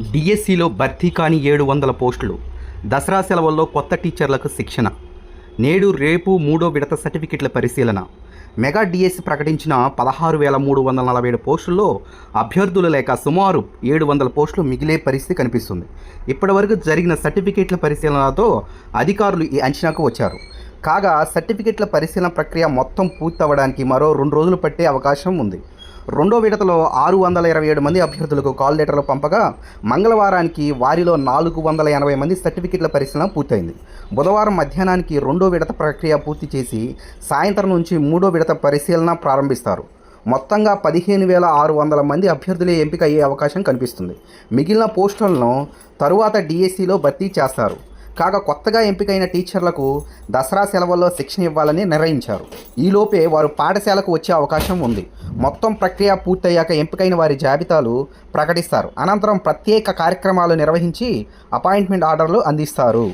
డిఎస్సిలో భర్తీ కాని ఏడు వందల పోస్టులు. దసరా సెలవుల్లో కొత్త టీచర్లకు శిక్షణ. నేడు రేపు మూడో విడత సర్టిఫికెట్ల పరిశీలన. మెగా డిఎస్సి ప్రకటించిన పదహారు వేల మూడు వందల నలభై ఏడు పోస్టుల్లో అభ్యర్థులు లేక సుమారు ఏడు వందల పోస్టులు మిగిలే పరిస్థితి కనిపిస్తుంది. ఇప్పటివరకు జరిగిన సర్టిఫికెట్ల పరిశీలనతో అధికారులు ఈ అంచనాకు వచ్చారు. కాగా సర్టిఫికెట్ల పరిశీలన ప్రక్రియ మొత్తం పూర్తవడానికి మరో రెండు రోజులు పట్టే అవకాశం ఉంది. రెండో విడతలో ఆరు వందల ఇరవై ఏడు మంది అభ్యర్థులకు కాల్ లెటర్లు పంపగా మంగళవారానికి వారిలో నాలుగు వందల ఎనభై మంది సర్టిఫికెట్ల పరిశీలన పూర్తయింది. బుధవారం మధ్యాహ్నానికి రెండో విడత ప్రక్రియ పూర్తి చేసి సాయంత్రం నుంచి మూడో విడత పరిశీలన ప్రారంభిస్తారు. మొత్తంగా పదిహేను వేల ఆరు వందల మంది అభ్యర్థులే ఎంపిక అయ్యే అవకాశం కనిపిస్తుంది. మిగిలిన పోస్టులను తరువాత డిఎస్సిలో భర్తీ చేస్తారు. కాగా కొత్తగా ఎంపికైన టీచర్లకు దసరా సెలవుల్లో శిక్షణ ఇవ్వాలని నిర్ణయించారు. ఈలోపే వారు పాఠశాలకు వచ్చే అవకాశం ఉంది. మొత్తం ప్రక్రియ పూర్తయ్యాక ఎంపికైన వారి జాబితాలు ప్రకటిస్తారు. అనంతరం ప్రత్యేక కార్యక్రమాలు నిర్వహించి అపాయింట్మెంట్ ఆర్డర్లు అందిస్తారు.